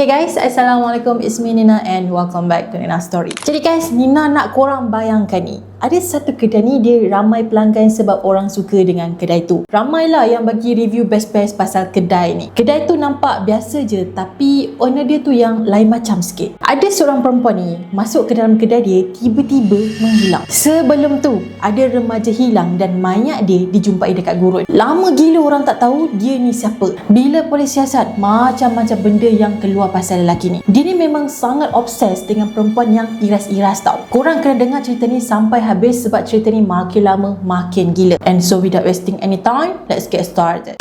Hey guys, Assalamualaikum. It's me Nina and welcome back to Nina Story. Jadi guys, Nina nak korang bayangkan ni. Ada satu kedai ni dia ramai pelanggan sebab orang suka dengan kedai tu. Ramailah yang bagi review best-best pasal kedai ni. Kedai tu nampak biasa je tapi owner dia tu yang lain macam sikit. Ada seorang perempuan ni masuk ke dalam kedai dia tiba-tiba menghilang. Sebelum tu ada remaja hilang dan mayat dia dijumpai dekat gurun. Lama gila orang tak tahu dia ni siapa. Bila polis siasat macam-macam benda yang keluar pasal lelaki ni. Dia ni memang sangat obses dengan perempuan yang iras-iras tau. Korang kena dengar cerita ni sampai habis sebab cerita ni makin lama makin gila. And so without wasting any time, let's get started.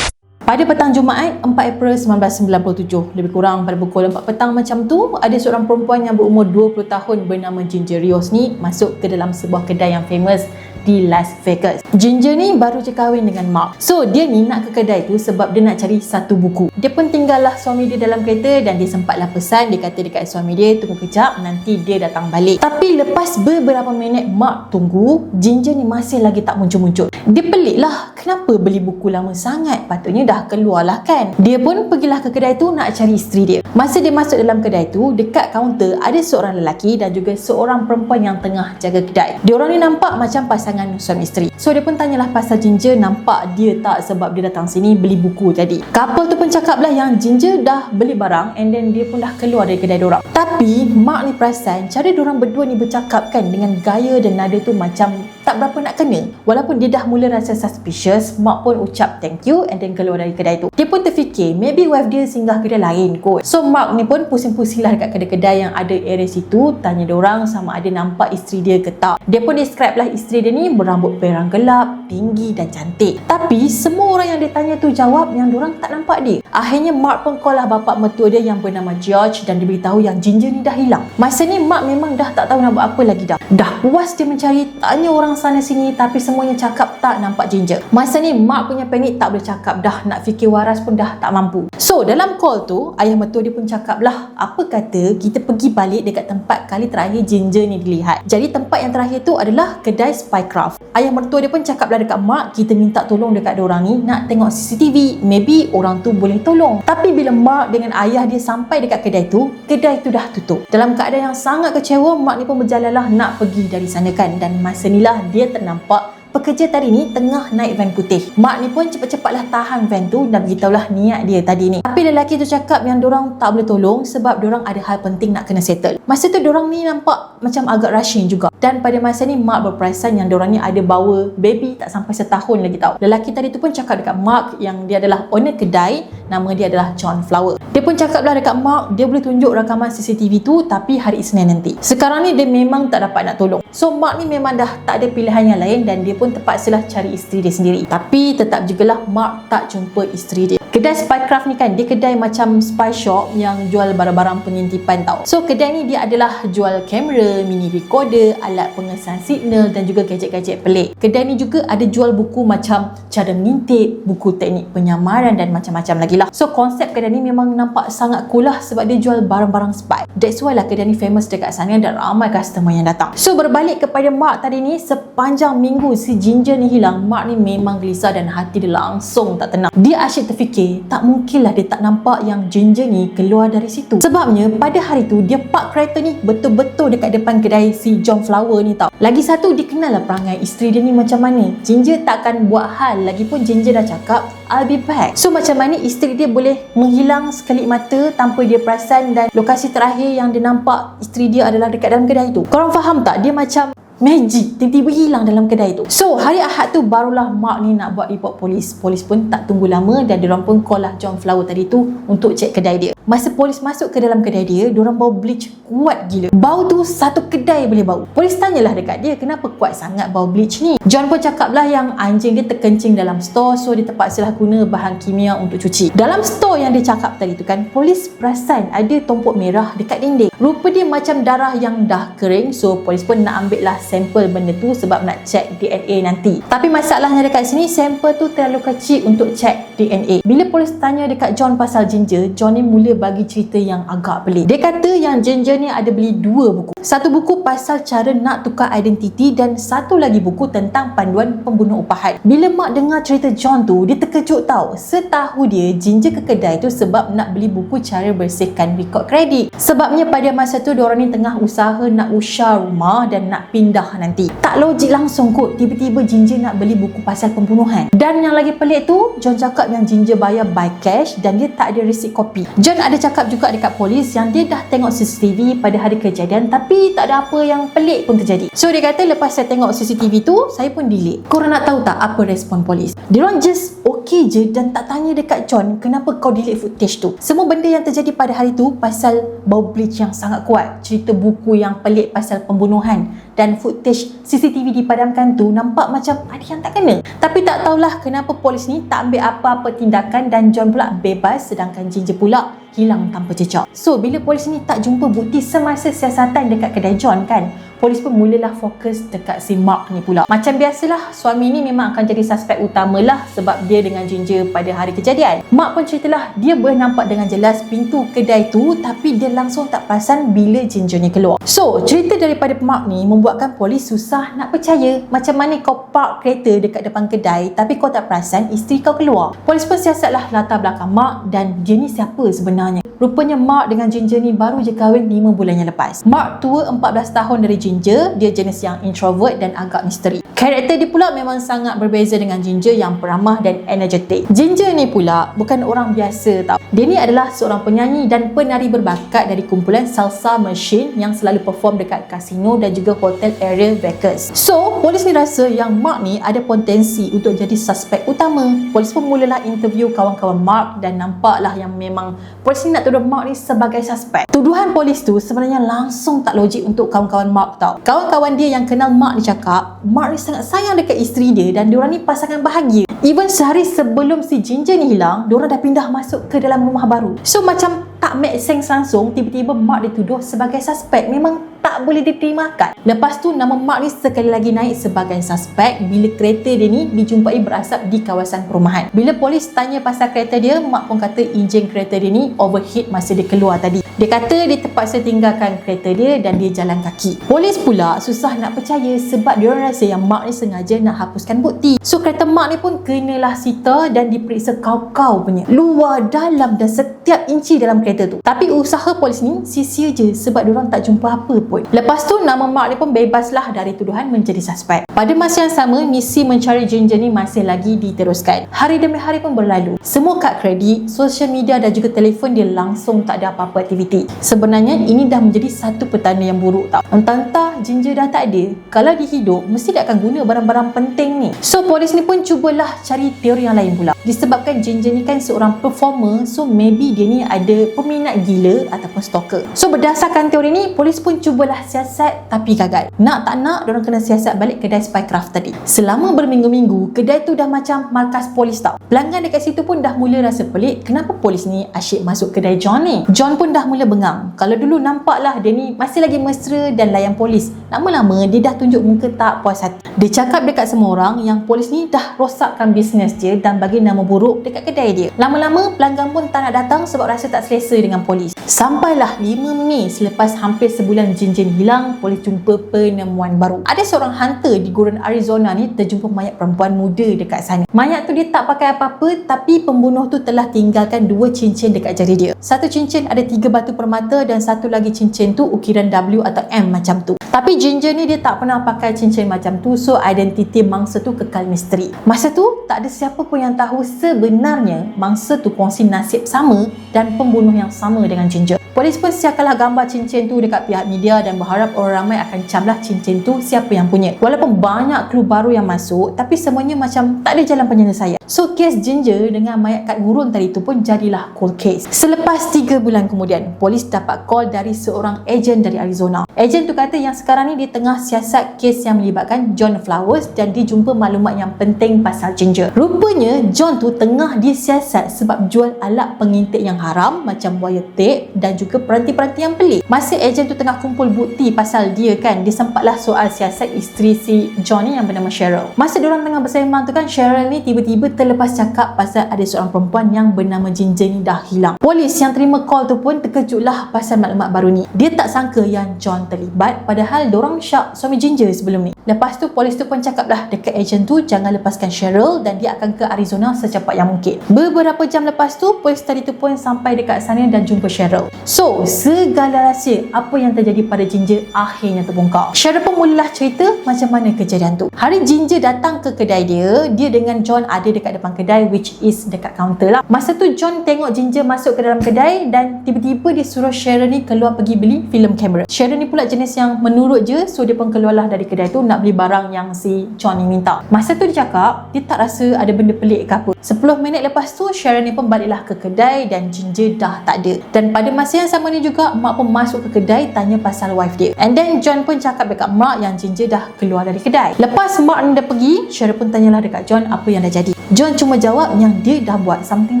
Pada petang Jumaat 4 April 1997, lebih kurang pada pukul 4 petang macam tu, ada seorang perempuan yang berumur 20 tahun bernama Ginger Rios ni masuk ke dalam sebuah kedai yang famous di Las Vegas. Ginger ni baru je kahwin dengan Mark. So, dia ni nak ke kedai tu sebab dia nak cari satu buku. Dia pun tinggallah suami dia dalam kereta dan dia sempatlah pesan, dia kata dekat suami dia, tunggu kejap, nanti dia datang balik. Tapi lepas beberapa minit Mark tunggu, Ginger ni masih lagi tak muncul-muncul. Dia pelik lah, kenapa beli buku lama sangat? Patutnya dah keluar lah kan? Dia pun pergilah ke kedai tu nak cari isteri dia. Masa dia masuk dalam kedai tu, dekat kaunter ada seorang lelaki dan juga seorang perempuan yang tengah jaga kedai. Diorang ni nampak macam pasangan suami isteri. So dia pun tanyalah pasal Ginger nampak dia tak sebab dia datang sini beli buku tadi. Couple tu pun cakap lah yang Ginger dah beli barang and then dia pun dah keluar dari kedai dorang. Tapi Mark ni perasan cara dorang berdua ni bercakap kan dengan gaya dan nada tu macam tak berapa nak kena. Walaupun dia dah mula rasa suspicious, Mark pun ucap thank you and then keluar dari kedai tu. Dia pun terfikir maybe wife dia singgah kedai lain kot. So Mark ni pun pusing-pusing lah dekat kedai-kedai yang ada area situ, tanya orang sama ada nampak isteri dia ke tak. Dia pun describe lah isteri dia ni berambut perang gelap, tinggi dan cantik. Tapi semua orang yang dia tanya tu jawab yang orang tak nampak dia. Akhirnya Mark pun call lah bapak mertua dia yang bernama George dan diberitahu yang Ginger ni dah hilang. Masa ni Mark memang dah tak tahu nak buat apa lagi dah. Dah puas dia mencari, tanya orang sana sini tapi semuanya cakap tak nampak Ginger. Masa ni Mark punya panik tak boleh cakap dah nak fikir waras pun dah tak mampu. So dalam call tu ayah mertua dia pun cakap lah apa kata kita pergi balik dekat tempat kali terakhir Ginger ni dilihat. Jadi tempat yang terakhir tu adalah kedai Spycraft. Ayah mertua dia pun cakap lah dekat Mark kita minta tolong dekat orang ni nak tengok CCTV. Maybe orang tu boleh tolong. Tapi bila Mark dengan ayah dia sampai dekat kedai tu, kedai tu dah tutup. Dalam keadaan yang sangat kecewa, Mark ni pun berjalanlah nak pergi dari sana kan dan masa ni lah dia ternampak pekerja tadi ni tengah naik van putih. Mak ni pun cepat-cepatlah tahan van tu dan beritahulah niat dia tadi ni. Tapi lelaki tu cakap yang dorang tak boleh tolong sebab dorang ada hal penting nak kena settle. Masa tu dorang ni nampak macam agak rushing juga. Dan pada masa ni Mak berperasan yang dorang ni ada bawa baby tak sampai setahun lagi tau. Lelaki tadi tu pun cakap dekat Mark yang dia adalah owner kedai, nama dia adalah John Flower. Dia pun cakaplah dekat Mark dia boleh tunjuk rakaman CCTV tu tapi hari Isnin nanti. Sekarang ni dia memang tak dapat nak tolong. So Mark ni memang dah tak ada pilihan yang lain dan dia pun terpaksalah cari isteri dia sendiri. Tapi tetap jugalah Mark tak jumpa isteri dia. Kedai Spycraft ni kan dia kedai macam spy shop yang jual barang-barang pengintipan tau. So kedai ni dia adalah jual kamera, mini recorder, alat pengesan signal dan juga gadget-gadget pelik. Kedai ni juga ada jual buku macam cara mengintip, buku teknik penyamaran dan macam-macam lagi lah. So konsep kedai ni memang nampak sangat cool lah sebab dia jual barang-barang spy. That's why lah kedai ni famous dekat sana dan ramai customer yang datang. So berbalik kepada Mark tadi ni sepanjang minggu si Ginger ni hilang, Mark ni memang gelisah dan hati dia langsung tak tenang. Dia asyik terfikir fikir tak mungkinlah dia tak nampak yang Ginger ni keluar dari situ. Sebabnya pada hari tu dia park kereta ni betul-betul dekat depan kedai si John Flower ni tau. Lagi satu dia kenal lah perangai isteri dia ni macam mana. Ginger takkan buat hal lagipun Ginger dah cakap I'll be back. So macam mana isteri dia boleh menghilang sekali mata tanpa dia perasan dan lokasi terakhir yang dia nampak isteri dia adalah dekat dalam kedai tu. Korang faham tak? Dia macam magic tiba-tiba hilang dalam kedai tu. So hari Ahad tu barulah Mark ni nak buat report polis. Polis pun tak tunggu lama dan diorang pun call lah John Flower tadi tu untuk cek kedai dia. Masa polis masuk ke dalam kedai dia diorang bau bleach kuat gila. Bau tu satu kedai boleh bau. Polis tanyalah dekat dia kenapa kuat sangat bau bleach ni? John pun cakap lah yang anjing dia terkencing dalam store so dia terpaksa lah guna bahan kimia untuk cuci. Dalam store yang dia cakap tadi tu kan polis perasan ada tompok merah dekat dinding. Rupa dia macam darah yang dah kering so polis pun nak ambil lah sampel benda tu sebab nak check DNA nanti. Tapi masalahnya dekat sini sampel tu terlalu kecil untuk check DNA. Bila polis tanya dekat John pasal ginger, John ni mula bagi cerita yang agak pelik. Dia kata yang ginger ni ada beli dua buku. Satu buku pasal cara nak tukar identiti dan satu lagi buku tentang panduan pembunuh upahan. Bila mak dengar cerita John tu, dia terkejut tau. Setahu dia, ginger ke kedai tu sebab nak beli buku cara bersihkan rekod kredit. Sebabnya pada masa tu diorang ni tengah usaha nak usah rumah dan nak pindah nanti. Tak logik langsung kot tiba-tiba Ginger nak beli buku pasal pembunuhan. Dan yang lagi pelik tu, John cakap yang Ginger bayar by cash dan dia tak ada resit kopi. John ada cakap juga dekat polis yang dia dah tengok CCTV pada hari kejadian tapi tak ada apa yang pelik pun terjadi. So dia kata lepas saya tengok CCTV tu, saya pun delete. Korang nak tahu tak apa respon polis? Diorang just okay je dan tak tanya dekat John kenapa kau delete footage tu. Semua benda yang terjadi pada hari tu pasal bau bleach yang sangat kuat, cerita buku yang pelik pasal pembunuhan dan footage CCTV dipadamkan tu nampak macam ada yang tak kena. Tapi tak tahulah kenapa polis ni tak ambil apa-apa tindakan dan John pula bebas sedangkan Ginger pula hilang tanpa jejak. So, bila polis ni tak jumpa bukti semasa siasatan dekat kedai John kan, polis pun mulalah fokus dekat si Mark ni pula. Macam biasalah, suami ni memang akan jadi suspek utama lah sebab dia dengan Ginger pada hari kejadian. Mark pun ceritalah dia boleh nampak dengan jelas pintu kedai tu tapi dia langsung tak perasan bila Ginger ni keluar. So, cerita daripada Mark ni membuatkan polis susah nak percaya macam mana kau park kereta dekat depan kedai tapi kau tak perasan isteri kau keluar. Polis pun siasatlah latar belakang Mark dan dia ni siapa sebenarnya sebenarnya. Rupanya Mark dengan Ginger ni baru je kahwin 5 bulan yang lepas. Mark tua 14 tahun dari Ginger, dia jenis yang introvert dan agak misteri. Karakter dia pula memang sangat berbeza dengan Ginger yang peramah dan energetik. Ginger ni pula bukan orang biasa tau. Dia ni adalah seorang penyanyi dan penari berbakat dari kumpulan Salsa Machine yang selalu perform dekat kasino dan juga hotel area Vegas. So, polis ni rasa yang Mark ni ada potensi untuk jadi suspek utama. Polis pun mulalah interview kawan-kawan Mark dan nampaklah yang memang polis ni nak tuduh Mark ni sebagai suspek. Tuduhan polis tu sebenarnya langsung tak logik untuk kawan-kawan Mark tau. Kawan-kawan dia yang kenal Mark ni cakap, Mark ni sangat sayang dekat isteri dia dan diorang ni pasangan bahagia. Even sehari sebelum si Ginger ni hilang, diorang dah pindah masuk ke dalam rumah baru. So macam tak make sense langsung tiba-tiba Mark dituduh sebagai suspek. Memang tak boleh diterimakan. Lepas tu nama Mark ni sekali lagi naik sebagai suspek bila kereta dia ni dijumpai berasap di kawasan perumahan. Bila polis tanya pasal kereta dia, Mark pun kata enjin kereta dia ni overheat masa dia keluar tadi. Dia kata dia terpaksa tinggalkan kereta dia dan dia jalan kaki. Polis pula susah nak percaya sebab dia rasa yang Mark ni sengaja nak hapuskan bukti. So kereta Mark ni pun kenalah sita dan diperiksa kau-kau punya. Luar, dalam dan setiap inci dalam kereta tu. Tapi usaha polis ni sia-sia je sebab dia orang tak jumpa apa pun. Lepas tu nama Mark ni pun bebaslah dari tuduhan menjadi suspek. Pada masa yang sama, misi mencari Ginger ni masih lagi diteruskan. Hari demi hari pun berlalu. Semua kad kredit, sosial media dan juga telefon dia langsung tak ada apa-apa aktiviti. Sebenarnya ini dah menjadi satu petanda yang buruk tau. Entah-entah ginger dah tak ada, kalau dia hidup mesti dia akan guna barang-barang penting ni. So polis ni pun cubalah cari teori yang lain pula. Disebabkan ginger ni kan seorang performer, so maybe dia ni ada peminat gila ataupun stalker. So berdasarkan teori ni, polis pun cubalah siasat tapi gagal. Nak tak nak, diorang kena siasat balik kedai Spycraft tadi. Selama berminggu-minggu, kedai tu dah macam markas polis tau. Pelanggan dekat situ pun dah mula rasa pelik, kenapa polis ni asyik masuk kedai John ni? John pun dah mula bengang. Kalau dulu nampaklah dia ni masih lagi mesra dan layan polis. Lama-lama dia dah tunjuk muka tak puas hati. Dia cakap dekat semua orang yang polis ni dah rosakkan bisnes dia dan bagi nama buruk dekat kedai dia. Lama-lama pelanggan pun tak nak datang sebab rasa tak selesa dengan polis. Sampailah 5 Mei selepas hampir sebulan Jin-Jin hilang, polis jumpa penemuan baru. Ada seorang hunter di gurun Arizona ni terjumpa mayat perempuan muda dekat sana. Mayat tu dia tak pakai apa-apa tapi pembunuh tu telah tinggalkan dua cincin dekat jari dia. Satu cincin ada tiga batu batu permata dan satu lagi cincin tu ukiran W atau M macam tu. Tapi Ginger ni dia tak pernah pakai cincin macam tu so identiti mangsa tu kekal misteri. Masa tu tak ada siapa pun yang tahu sebenarnya mangsa tu kongsi nasib sama dan pembunuh yang sama dengan Ginger. Polis pun siapkanlah gambar cincin tu dekat pihak media dan berharap orang ramai akan camlah cincin tu siapa yang punya. Walaupun banyak clue baru yang masuk, tapi semuanya macam tak ada jalan penyelesaian. So, kes Ginger dengan mayat kat gurun tadi tu pun jadilah cold case. Selepas 3 bulan kemudian, polis dapat call dari seorang ejen dari Arizona. Ejen tu kata yang sekarang ni dia tengah siasat kes yang melibatkan John Flowers dan dia jumpa maklumat yang penting pasal Ginger. Rupanya John tu tengah disiasat sebab jual alat pengintip yang haram macam wire tape dan juga peranti-peranti yang pelik. Masa ejen tu tengah kumpul bukti pasal dia kan, dia sempatlah soal siasat isteri si John ni yang bernama Cheryl. Masa diorang tengah bersembang tu kan, Cheryl ni tiba-tiba terlepas cakap pasal ada seorang perempuan yang bernama Ginger ni dah hilang. Polis yang terima call tu pun terkejutlah pasal maklumat baru ni. Dia tak sangka yang John terlibat padahal dorang syak suami Ginger sebelum ni. Lepas tu polis tu pun cakap lah dekat ejen tu jangan lepaskan Cheryl dan dia akan ke Arizona secepat yang mungkin. Beberapa jam lepas tu polis tadi tu pun sampai dekat sana dan jumpa Cheryl. So segala rahsia apa yang terjadi pada Ginger akhirnya terbongkar. Cheryl pun mulalah cerita macam mana kejadian tu. Hari Ginger datang ke kedai dia, dia dengan John ada dekat depan kedai which is dekat kaunter lah. Masa tu John tengok Ginger masuk ke dalam kedai dan tiba-tiba dia suruh Cheryl ni keluar pergi beli film kamera. Cheryl ni pula jenis yang menurut je so dia pun keluarlah dari kedai tu nak beli barang yang si John ni minta. Masa tu dia cakap dia tak rasa ada benda pelik ke apa. 10 minit lepas tu Sharon ni pun baliklah ke kedai dan Ginger dah tak ada. Dan pada masa yang sama ni juga mak pun masuk ke kedai tanya pasal wife dia. And then John pun cakap dekat mak yang Ginger dah keluar dari kedai. Lepas mak ni dah pergi, Sharon pun tanyalah dekat John apa yang dah jadi. John cuma jawab yang dia dah buat something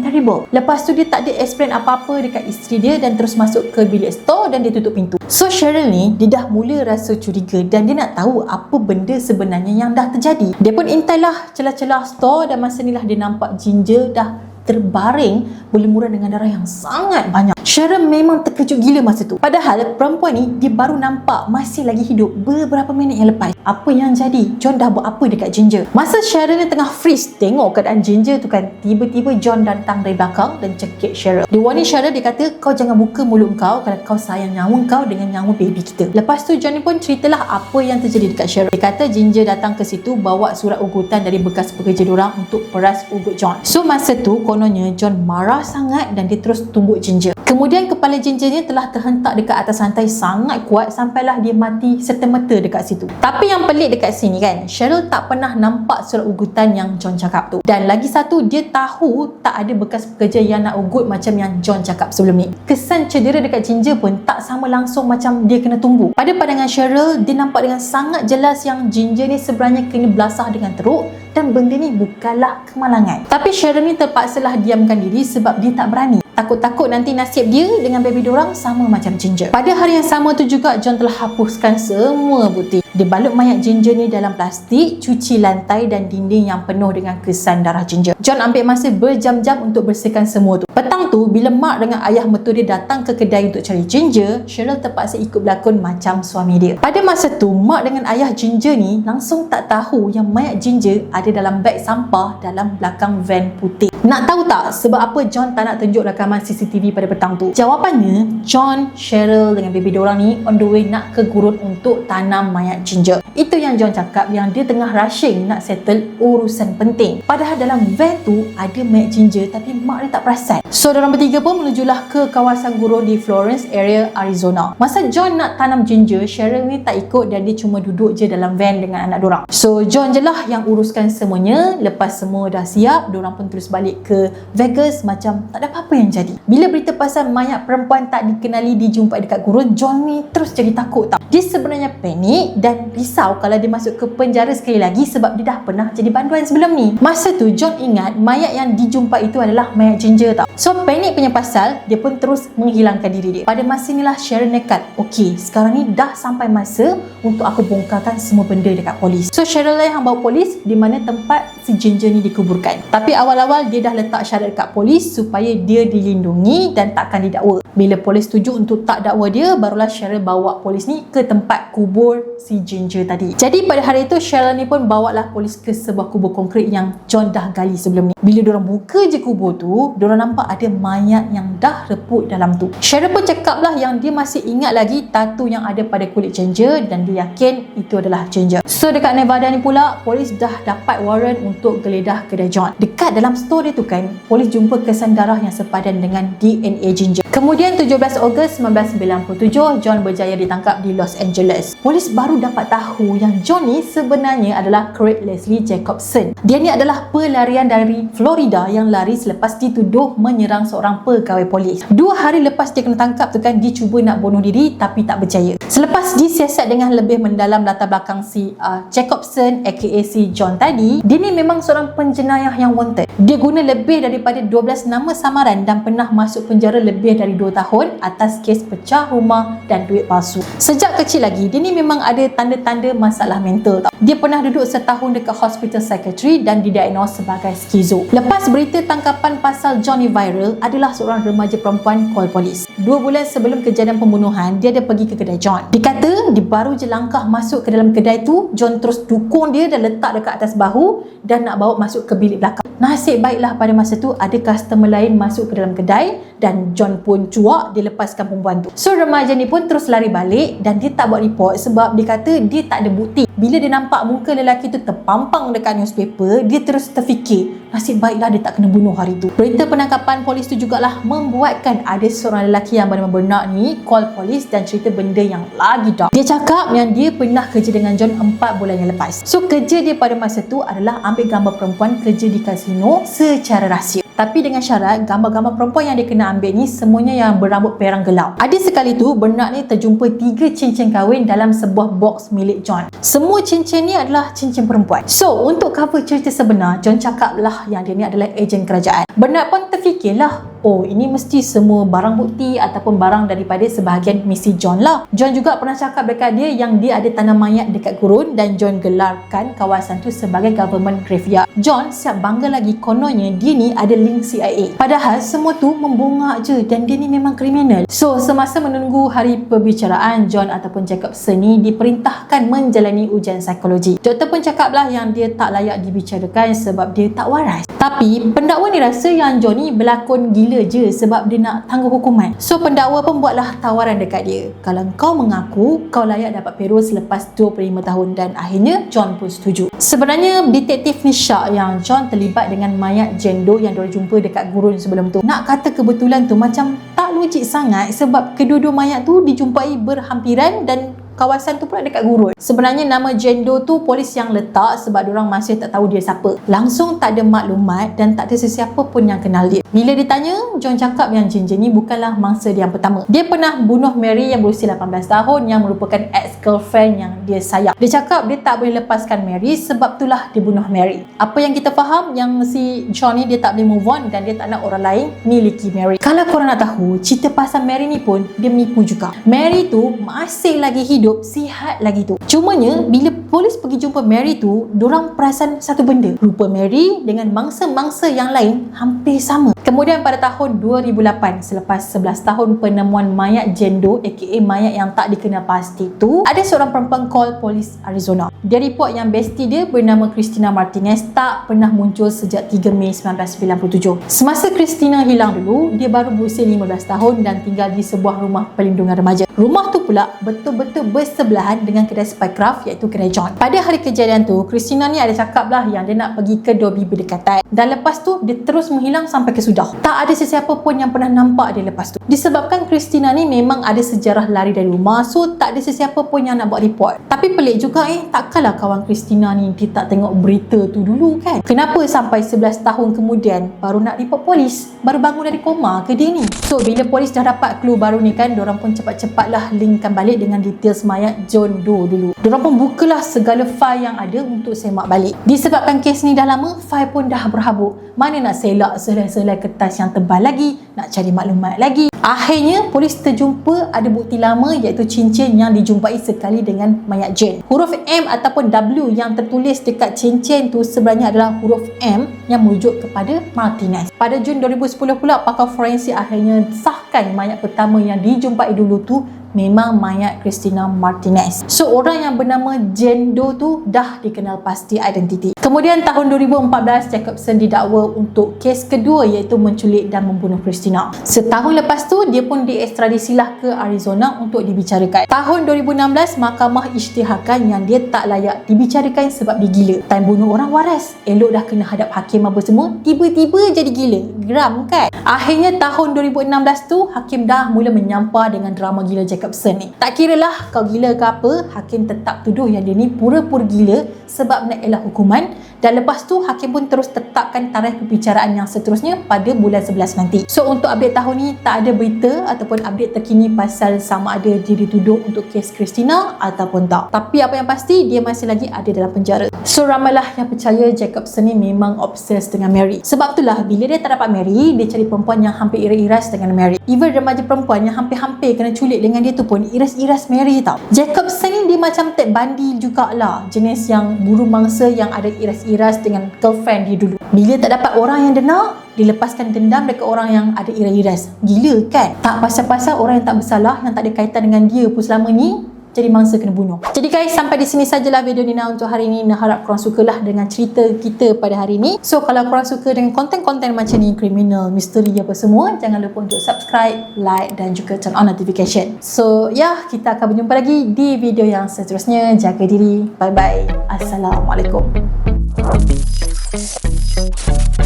terrible. Lepas tu dia tak ada explain apa-apa dekat isteri dia dan terus masuk ke bilik store dan dia tutup pintu. So Cheryl ni dia dah mula rasa curiga dan dia nak tahu apa benda sebenarnya yang dah terjadi. Dia pun intailah celah-celah store dan masa inilah dia nampak Ginger dah terbaring berlumuran dengan darah yang sangat banyak. Sharon memang terkejut gila masa tu. Padahal perempuan ni dia baru nampak masih lagi hidup beberapa minit yang lepas. Apa yang jadi? John dah buat apa dekat Ginger? Masa Sharon ni tengah freeze tengok keadaan Ginger tu kan, tiba-tiba John datang dari belakang dan cekik Sharon. Dia warning Sharon, dia kata kau jangan buka mulut kau kalau kau sayang nyawa kau dengan nyawa baby kita. Lepas tu John ni pun ceritalah apa yang terjadi dekat Sharon. Dia kata Ginger datang ke situ bawa surat ugutan dari bekas pekerja diorang untuk peras ugut John. So masa tu kononnya John marah sangat dan dia terus tumbuk Ginger. Kemudian kepala Ginger ni telah terhentak dekat atas lantai sangat kuat sampailah dia mati serta-merta dekat situ. Tapi yang pelik dekat sini kan, Cheryl tak pernah nampak surat ugutan yang John cakap tu. Dan lagi satu, dia tahu tak ada bekas pekerja yang nak ugut macam yang John cakap sebelum ni. Kesan cedera dekat Ginger pun tak sama langsung macam dia kena tumbuk. Pada pandangan Cheryl, dia nampak dengan sangat jelas yang Ginger ni sebenarnya kena belasah dengan teruk dan benda ni bukanlah kemalangan. Tapi Cheryl ni terpaksalah diamkan diri sebab dia tak berani. Takut-takut nanti nasib dia dengan baby dorang sama macam Ginger. Pada hari yang sama tu juga John telah hapuskan semua bukti. Dia balut mayat Ginger ni dalam plastik, cuci lantai dan dinding yang penuh dengan kesan darah Ginger. John ambil masa berjam-jam untuk bersihkan semua tu. Petang tu bila mak dengan ayah mertua dia datang ke kedai untuk cari Ginger, Cheryl terpaksa ikut berlakon macam suami dia. Pada masa tu mak dengan ayah Ginger ni langsung tak tahu yang mayat Ginger ada dalam beg sampah dalam belakang van putih. Nak tahu tak sebab apa John tak nak tunjuk rakaman CCTV pada petang tu? Jawapannya, John, Cheryl dengan baby diorang ni on the way nak ke gurun untuk tanam mayat Ginger. Itu yang John cakap yang dia tengah rushing nak settle urusan penting. Padahal dalam van tu ada mayat Ginger tapi mak dia tak perasan. So, diorang bertiga pun menujulah ke kawasan gurun di Florence area Arizona. Masa John nak tanam Ginger, Cheryl ni tak ikut dan dia cuma duduk je dalam van dengan anak diorang. So, John je lah yang uruskan semuanya. Lepas semua dah siap, diorang pun terus balik ke Vegas macam tak ada apa-apa yang jadi. Bila berita pasal mayat perempuan tak dikenali dijumpai dekat gurun, John ni terus jadi takut tau. Dia sebenarnya panik dan risau kalau dia masuk ke penjara sekali lagi sebab dia dah pernah jadi banduan sebelum ni. Masa tu John ingat mayat yang dijumpai itu adalah mayat Ginger tau. So panik punya pasal, dia pun terus menghilangkan diri dia. Pada masa inilah Sharon nekat. Okay, sekarang ni dah sampai masa untuk aku bongkarkan semua benda dekat polis. So Sharon lah yang bawa polis di mana tempat si Ginger ni dikuburkan. Tapi awal-awal dia dah letak syarat dekat polis supaya dia dilindungi dan takkan didakwa. Bila polis setuju untuk tak dakwa dia, barulah Cheryl bawa polis ni ke tempat kubur si Ginger tadi. Jadi pada hari itu Cheryl ni pun bawa lah polis ke sebuah kubur konkret yang John dah gali sebelum ni. Bila diorang buka je kubur tu, diorang nampak ada mayat yang dah reput dalam tu. Cheryl pun cakap lah yang dia masih ingat lagi tatu yang ada pada kulit Ginger dan dia yakin itu adalah Ginger. So dekat Nevada ni pula, polis dah dapat warrant untuk geledah kedai John. Dekat dalam store dia tu kan, polis jumpa kesan darah yang sepadan dengan DNA Ginger. Kemudian 17 Ogos 1997, John berjaya ditangkap di Los Angeles. Polis baru dapat tahu yang John ni sebenarnya adalah Craig Leslie Jacobson. Dia ni adalah pelarian dari Florida yang lari selepas dituduh menyerang seorang pegawai polis. Dua hari lepas dia kena tangkap tu kan, dia cuba nak bunuh diri tapi tak berjaya. Selepas disiasat dengan lebih mendalam latar belakang si uh, Jacobson aka si John tadi, dia ni memang seorang penjenayah yang wanted. Dia guna lebih daripada 12 nama samaran dan pernah masuk penjara lebih dari 2 tahun atas kes pecah rumah dan duit palsu. Sejak kecil lagi, dia ni memang ada tanda-tanda masalah mental tau. Dia pernah duduk setahun dekat hospital psychiatry dan didiagnos sebagai skizo. Lepas berita tangkapan pasal Johnny viral adalah seorang remaja perempuan call polis. Dua bulan sebelum kejadian pembunuhan, dia ada pergi ke kedai John. Dikata, dia baru je langkah masuk ke dalam kedai tu, John terus dukung dia dan letak dekat atas bahu dan nak bawa masuk ke bilik belakang. Nasib baiklah pada masa tu ada customer lain masuk ke dalam kedai dan John pun cuak dia lepaskan perempuan tu. So remaja ni pun terus lari balik dan dia tak buat report sebab dia kata dia tak ada bukti. Bila dia nampak muka lelaki tu terpampang dekat newspaper, dia terus terfikir nasib baiklah dia tak kena bunuh hari tu. Berita penangkapan polis tu jugalah membuatkan ada seorang lelaki yang bernama Bernard ni call polis dan cerita benda yang lagi dark. Dia cakap yang dia pernah kerja dengan John 4 bulan yang lepas. So kerja dia pada masa tu adalah ambil gambar perempuan kerja di kasino secara rahsia. Tapi dengan syarat gambar-gambar perempuan yang dia kena ambil ni semuanya yang berambut perang gelap. Ada sekali tu Bernard ni terjumpa tiga cincin kahwin dalam sebuah box milik John. Semua cincin ni adalah cincin perempuan. So untuk cover cerita sebenar, John cakap lah yang dia ni adalah ejen kerajaan. Bernard pun terfikirlah oh ini mesti semua barang bukti ataupun barang daripada sebahagian misi John lah. John juga pernah cakap dekat dia yang dia ada tanam mayat dekat gurun dan John gelarkan kawasan tu sebagai government graveyard. John siap bangga lagi kononnya dia ni ada link CIA. Padahal semua tu membungak je dan dia ni memang kriminal. So semasa menunggu hari perbicaraan John ataupun Jacobson ni diperintahkan menjalani ujian psikologi. Doktor pun cakap lah yang dia tak layak dibicarakan sebab dia tak waras. Tapi pendakwa ni rasa yang John ni berlakon gila gila je sebab dia nak tangguh hukuman. So pendakwa pun buatlah tawaran dekat dia. Kalau kau mengaku kau layak dapat parol selepas 25 tahun dan akhirnya John pun setuju. Sebenarnya detektif ni syak yang John terlibat dengan mayat Jendo yang dia jumpa dekat gurun sebelum tu. Nak kata kebetulan tu macam tak logik sangat sebab kedua-dua mayat tu dijumpai berhampiran dan kawasan tu pula dekat gurun. Sebenarnya nama Jendo tu polis yang letak sebab orang masih tak tahu dia siapa. Langsung tak ada maklumat dan tak ada sesiapa pun yang kenal dia. Bila ditanya, John cakap yang Ginger ni bukanlah mangsa dia yang pertama. Dia pernah bunuh Mary yang berusia 18 tahun yang merupakan ex-girlfriend yang dia sayang. Dia cakap dia tak boleh lepaskan Mary sebab itulah dia bunuh Mary. Apa yang kita faham yang si John ni dia tak boleh move on dan dia tak nak orang lain miliki Mary. Kalau korang nak tahu, cerita pasal Mary ni pun dia menipu juga. Mary tu masih lagi hidup hidup sihat lagi tu. Cumanya bila polis pergi jumpa Mary tu, dorang perasan satu benda. Rupa Mary dengan mangsa-mangsa yang lain hampir sama. Kemudian pada tahun 2008, selepas 11 tahun penemuan mayat Jendo aka mayat yang tak dikenal pasti tu, ada seorang perempuan call polis Arizona. Dia report yang bestie dia bernama Christina Martinez tak pernah muncul sejak 3 Mei 1997. Semasa Christina hilang dulu, dia baru berusia 15 tahun dan tinggal di sebuah rumah pelindungan remaja. Rumah tu pula betul-betul bersebelahan dengan kedai Spycraft iaitu kedai John. Pada hari kejadian tu, Christina ni ada cakap lah yang dia nak pergi ke Dobby berdekatan. Dan lepas tu, dia terus menghilang sampai ke sudah. Tak ada sesiapa pun yang pernah nampak dia lepas tu. Disebabkan Christina ni memang ada sejarah lari dari rumah, so tak ada sesiapa pun yang nak buat report. Tapi pelik juga eh, takkanlah kawan Christina ni dia tak tengok berita tu dulu kan? Kenapa sampai 11 tahun kemudian baru nak report polis? Baru bangun dari koma ke dia ni? So, bila polis dah dapat clue baru ni kan, orang pun cepat-cepatlah linkkan balik dengan details mayat John Doe dulu. Diorang pun bukalah segala file yang ada untuk semak balik. Disebabkan kes ni dah lama, file pun dah berhabuk. Mana nak selak selai-selai kertas yang tebal lagi, nak cari maklumat lagi. Akhirnya, polis terjumpa ada bukti lama iaitu cincin yang dijumpai sekali dengan mayat Jane. Huruf M ataupun W yang tertulis dekat cincin tu sebenarnya adalah huruf M yang merujuk kepada Martinez. Pada Jun 2010 pula, pakar forensik akhirnya sahkan mayat pertama yang dijumpai dulu tu memang mayat Christina Martinez. So orang yang bernama Jane Doe tu dah dikenal pasti identiti. Kemudian tahun 2014 Jacobson didakwa untuk kes kedua iaitu menculik dan membunuh Christina. Setahun lepas tu dia pun diekstradisilah ke Arizona untuk dibicarakan. Tahun 2016 mahkamah isytiharkan yang dia tak layak dibicarakan sebab dia gila. Time bunuh orang waras, elok dah kena hadap hakim apa semua, tiba-tiba jadi gila. Geram kan? Akhirnya tahun 2016 tu hakim dah mula menyampah dengan drama gila Jacobson ni. Tak kira lah kau gila ke apa, hakim tetap tuduh yang dia ni pura-pura gila sebab nak elak hukuman dan lepas tu hakim pun terus tetapkan tarikh perbicaraan yang seterusnya pada bulan 11 nanti. So untuk update tahun ni tak ada berita ataupun update terkini pasal sama ada dia dituduh untuk kes Christina ataupun tak. Tapi apa yang pasti dia masih lagi ada dalam penjara. So ramailah yang percaya Jacobson ni memang obses dengan Mary. Sebab itulah bila dia tak dapat Mary, dia cari perempuan yang hampir iras-iras dengan Mary. Even remaja perempuan yang hampir-hampir kena culik dengan dia tu pun iras-iras Mary tau. Jacobson ni dia macam Ted Bundy jugalah. Jenis yang buru mangsa yang ada iras-iras dengan girlfriend dia dulu. Bila tak dapat orang yang nak, dilepaskan dendam dekat orang yang ada iras-iras. Gila kan? Tak pasal-pasal orang yang tak bersalah, yang tak ada kaitan dengan dia pun selama ni, jadi mangsa kena bunuh. Jadi guys, sampai di sini sajalah video Nina untuk hari ini. Nak harap korang sukalah dengan cerita kita pada hari ini. So, kalau korang suka dengan konten-konten macam ni, kriminal, misteri apa semua, jangan lupa untuk subscribe, like dan juga turn on notification. So, ya, kita akan berjumpa lagi di video yang seterusnya. Jaga diri. Bye-bye. Assalamualaikum. Thank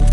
you.